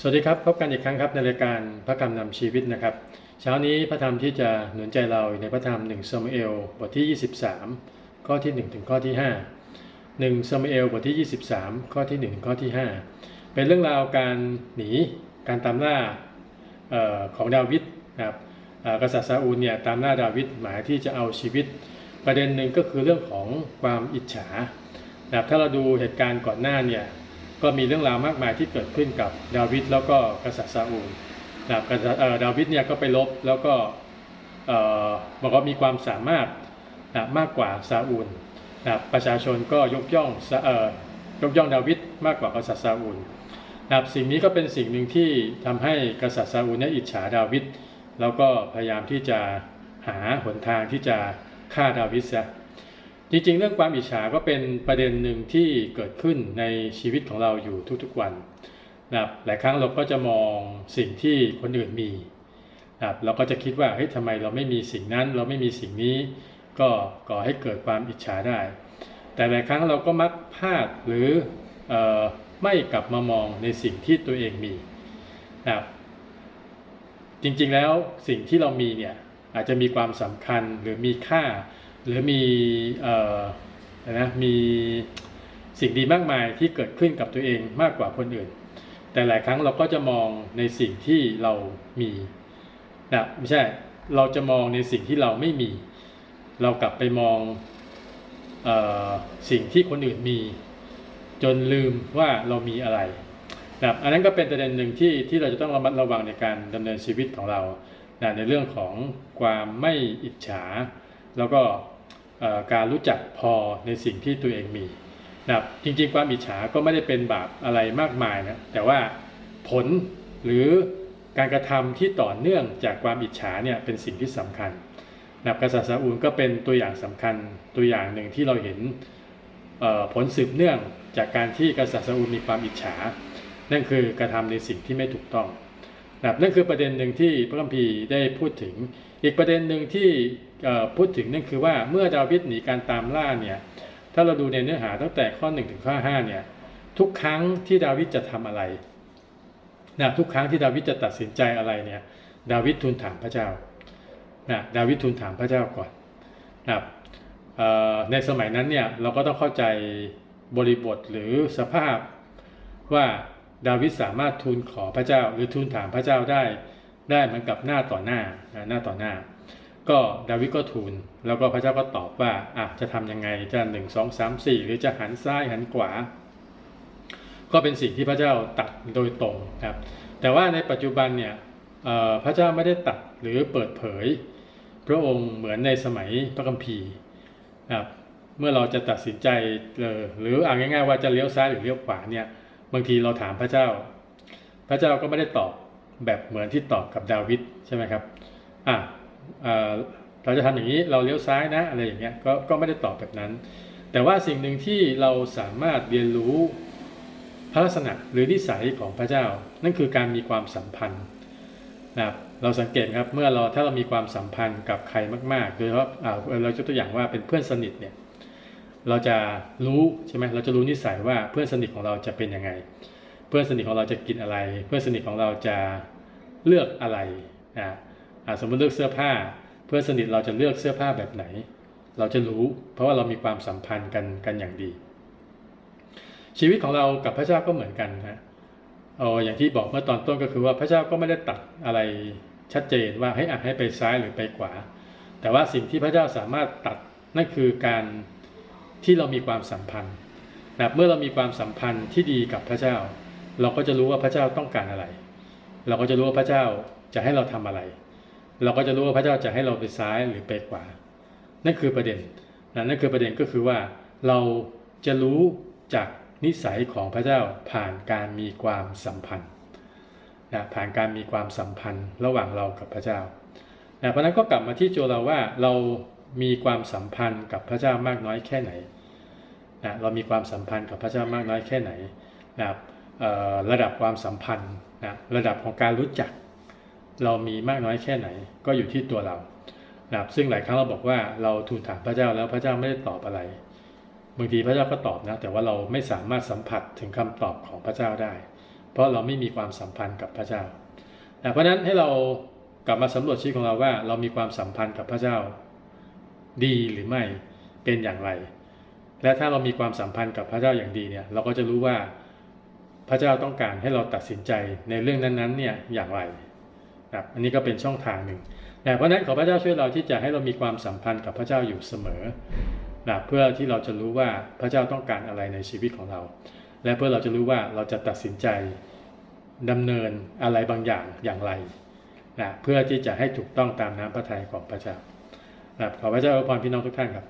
สวัสดีครับ พบกันอีกครั้งครับในรายการพระกรรมนำชีวิตนะครับ เช้านี้พระธรรมที่จะหนุนใจเราในพระธรรม1ซามูเอลบทที่ 23 ข้อที่ 1 ถึงข้อที่ 5 1ซามูเอลบทที่ 23 ข้อที่1ถึงข้อที่ 5 เป็นเรื่องราวการหนีการตามล่าออของดาวิดนะครับกษัตริย์ซาอูลเนี่ยตามล่าดาวิดหมายที่จะเอาชีวิต ประเด็นหนึ่งก็คือเรื่องของความอิจฉานะครับถ้าเราดูเหตุการณ์ก่อนหน้าเนี่ย ก็มีเรื่องราวมากมายที่เกิดขึ้นกับดาวิดแล้วก็กษัตริย์ซาอูลนะกษัตริย์ดาวิดเนี่ยก็ไปลบแล้วก็บอกว่ามีความสามารถนะมากกว่าซาอูลนะประชาชนก็ยกย่องออยกย่องดาวิดมากกว่ากษัตริย์ซาอูลนะสิ่งนี้ก็เป็นสิ่งหนึ่งที่ทำให้กษัตริย์ซาอูลเนี่ยอิจฉาดาวิดแล้วก็พยายามที่จะหาหนทางที่จะฆ่าดาวิดซะ จริงๆ เรื่องความอิจฉาก็เป็นประเด็นหนึ่งที่เกิดขึ้นในชีวิตของเราอยู่ทุกๆวันนะครับหลายครั้งเราก็จะมองสิ่งที่คนอื่นมีนะครับเราก็จะคิดว่าเฮ้ยทำไมเราไม่มีสิ่งนั้นเราไม่มีสิ่งนี้ ก็ก่อให้เกิดความอิจฉาได้ แต่หลายครั้งเราก็มักพลาดหรือออไม่กลับมามองในสิ่งที่ตัวเองมีนะครับจริงๆแล้วสิ่งที่เรามีเนี่ยอาจจะมีความสำคัญหรือมีค่า หรือมีออนะมีสิ่งดีมากมายที่เกิดขึ้นกับตัวเองมากกว่าคนอื่น แต่หลายครั้งเราก็จะมองในสิ่งที่เรามีนะไม่ใช่เราจะมองในสิ่งที่เราไม่มี เรากลับไปมองออสิ่งที่คนอื่นมี จนลืมว่าเรามีอะไรนะอันนั้นก็เป็นประเด็นหนึ่งที่ที่เราจะต้องระมัดระวังในการดำเนินชีวิตของเรานะในเรื่องของความไม่อิจฉา แล้วก็ การรู้จักพอในสิ่งที่ตัวเองมีนะครับจริงๆความอิจฉาก็ไม่ได้เป็นบาปอะไรมากมายนะแต่ว่าผลหรือการกระทำที่ต่อเนื่องจากความอิจฉาเนี่ยเป็นสิ่งที่สำคัญนับกษัตริย์ซาอูลก็เป็นตัวอย่างสำคัญตัวอย่างหนึ่งที่เราเห็นผลสืบเนื่องจากการที่กษัตริย์ซาอูลมีความอิจฉา นั่นคือกระทำในสิ่งที่ไม่ถูกต้อง นะครับนั่นคือประเด็นหนึ่งที่พระคัมภีร์ได้พูดถึง อีกประเด็นหนึ่งที่พูดถึงนั่นคือว่าเมื่อดาวิดหนีการตามล่าเนี่ยถ้าเราดูในเนื้อหาตั้งแต่ข้อ1ถึงข้อ5เนี่ยทุกครั้งที่ดาวิดจะทำอะไรนะทุกครั้งที่ดาวิดจะตัดสินใจอะไรเนี่ยดาวิดทูลถามพระเจ้านะดาวิดทูลถามพระเจ้าก่อนนะในสมัยนั้นเนี่ยเราก็ต้องเข้าใจบริบทหรือสภาพว่า ดาวิดสามารถทูลขอพระเจ้า หรือทูลถามพระเจ้าได้ ได้เหมือนกับหน้าต่อหน้าหน้าต่อหน้า ก็ดาวิดก็ทูลแล้วก็พระเจ้าก็ตอบว่าอะจะทำยังไงจะหนึ่งสองสามสี่หรือจะหันซ้ายหันขวา ก็เป็นสิ่งที่พระเจ้าตัดโดยตรงครับแต่ว่าในปัจจุบันเนี่ยพระเจ้าไม่ได้ตัดหรือเปิดเผย พระองค์เหมือนในสมัยพระคัมภีร์ครับเมื่อเราจะตัดสินใจหรืออ่านง่ายๆว่าจะเลี้ยวซ้ายหรือเลี้ยวขวาเนี่ยางทีเราถามพระเจ้า พระเจ้าก็ไม่ได้ตอบแบบเหมือนที่ตอบกับดาวิดใช่ไหมครับอะเราจะทำอย่างนี้เราเลี้ยวซ้ายนะอะไรอย่างเงี้ยก็ก็ไม่ได้ตอบแบบนั้น แต่ว่าสิ่งหนึ่งที่เราสามารถเรียนรู้พระลักษณะหรือนิสัยของพระเจ้า นั่นคือการมีความสัมพันธ์นะครับเราสังเกตครับเมื่อเราถ้าเรามีความสัมพันธ์กับใครมาก ๆ โดยเฉพาะเรายกตัวอย่างว่าเป็นเพื่อนสนิทเนี่ย เราจะรู้ใช่ไหมเราจะรู้นิสัยว่าเพื่อนสนิทของเราจะเป็นยังไง เพื่อนสนิทของเราจะกินอะไร เพื่อนสนิทของเราจะเลือกอะไรนะสมมติเลือกเสื้อผ้า เพื่อนสนิทเราจะเลือกเสื้อผ้าแบบไหน เราจะรู้ เพราะว่าเรามีความสัมพันธ์กันกันอย่างดี ชีวิตของเรากับพระเจ้าก็เหมือนกันฮะเอออย่างที่บอกเมื่อตอนต้นก็คือว่าพระเจ้าก็ไม่ได้ตัดอะไรชัดเจนว่าให้อะให้ไปซ้ายหรือไปขวา แต่ว่าสิ่งที่พระเจ้าสามารถตัดนั่นคือการ ที่เรามีความสัมพันธ์นะเมื่อเรามีความสัมพันธ์ที่ดีกับพระเจ้า เราก็จะรู้ว่าพระเจ้าต้องการอะไร เราก็จะรู้ว่าพระเจ้าจะให้เราทำอะไร เราก็จะรู้ว่าพระเจ้าจะให้เราไปซ้ายหรือไปขวา นั่นคือประเด็นนะนั่นคือประเด็นก็คือว่าเราจะรู้จากนิสัยของพระเจ้าผ่านการมีความสัมพันธ์นะผ่านการมีความสัมพันธ์ระหว่างเรากับพระเจ้านะเพราะนั้นก็กลับมาที่ตัวเราว่าเรามีความสัมพันธ์กับพระเจ้ามากน้อยแค่ไหน นะเรามีความสัมพันธ์กับพระเจ้ามากน้อยแค่ไหนนะระดับความสัมพันธ์นะระดับของการรู้จัก เรามีมากน้อยแค่ไหน ก็อยู่ที่ตัวเรานะซึ่งหลายครั้งเราบอกว่าเราทูลถามพระเจ้าแล้วพระเจ้าไม่ได้ตอบอะไรบางทีพระเจ้าก็ตอบนะแต่ว่าเราไม่สามารถสัมผัสถึงคำตอบของพระเจ้าได้ เพราะเราไม่มีความสัมพันธ์กับพระเจ้านะเพราะฉะนั้นให้เรากลับมาสำรวจชีวิตของเราว่า เรามีความสัมพันธ์กับพระเจ้า ดีหรือไม่เป็นอย่างไร และถ้าเรามีความสัมพันธ์กับพระเจ้าอย่างดีเนี่ยเราก็จะรู้ว่าพระเจ้าต้องการให้เราตัดสินใจในเรื่องนั้นๆเนี่ยอย่างไรนะครับอันนี้ก็เป็นช่องทางหนึ่งนะเพราะนั้นขอพระเจ้าช่วยเราที่จะให้เรามีความสัมพันธ์กับพระเจ้าอยู่เสมอนะเพื่อที่เราจะรู้ว่าพระเจ้าต้องการอะไรในชีวิตของเรา และเพื่อเราจะรู้ว่าเราจะตัดสินใจดำเนินอะไรบางอย่างอย่างไรนะเพื่อที่จะให้ถูกต้องตามน้ำพระทัยของพระเจ้านะขอพระเจ้าอวยพรพี่น้องทุกท่านครับ